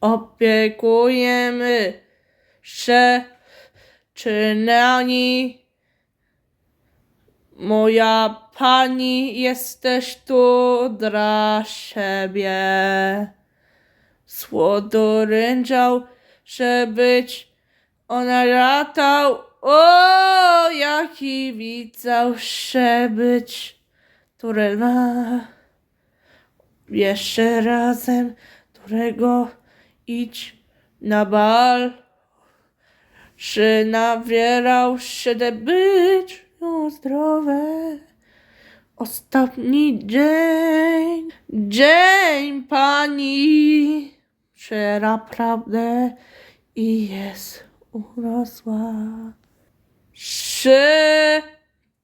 opiekujemy się czynami. Moja pani, jesteś tu dla siebie. Słodoręczał, że być ona latał. O, jaki widział się być, które ma. Jeszcze razem, którego idź na bal. Czy nawierał się de być zdrowe. Ostatni dzień, dzień pani, że naprawdę i jest urosła. Czy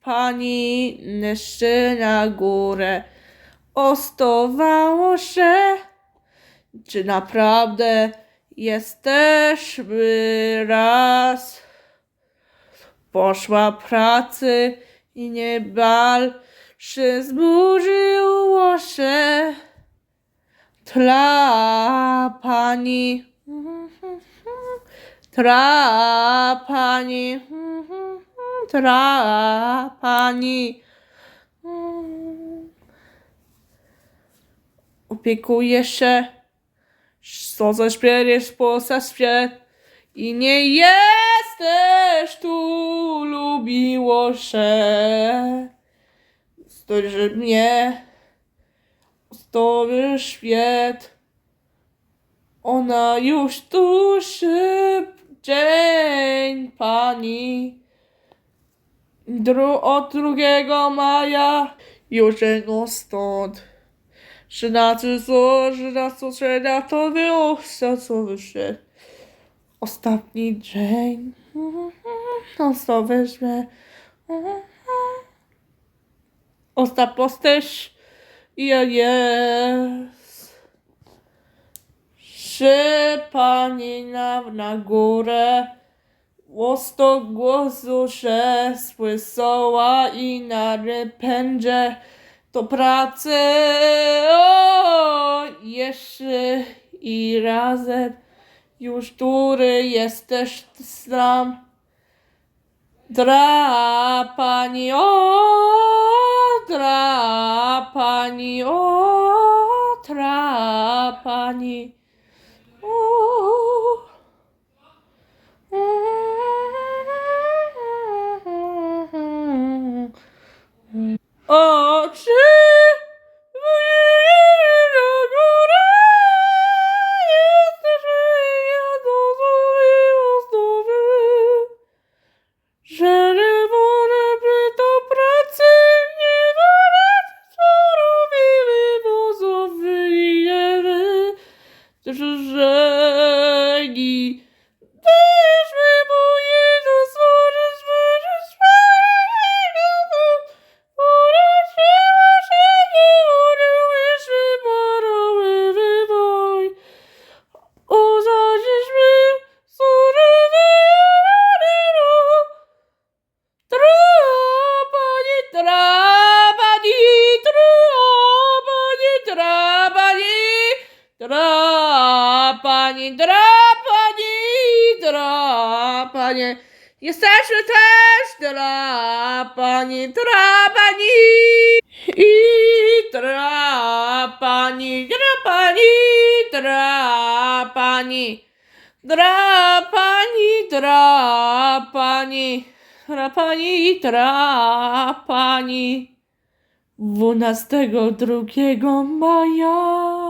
pani jeszcze na górę ostowało się? Czy naprawdę jesteśmy raz? Poszła pracy i nie bal, czy zburzyło się dla pani. Tra pani, tra pani. Opiekuje się, co zaśpiewiesz po zaśpiew i nie jesteś tu, lubiło się. Stoi mnie, stoi świat. Ona już tu dzień pani. Dru, od drugiego maja już jedno stąd. Trzynacy co, trzynacy trzeba to było, co wyszedł. Ostatni dzień. No co weźmie. Osta posteś i ja jest. Czy pani nam na górę Łosto głosu, że słyszała i na rypędzie do pracy. O, jeszcze i razem już który jesteś sam. Dra pani, o, dra pani, o, tra trapani. Jesteśmy też trapani, trapani i trapani, trapani, trapani. Drapani, drapani, drapani, drapani. Dwunastego drugiego maja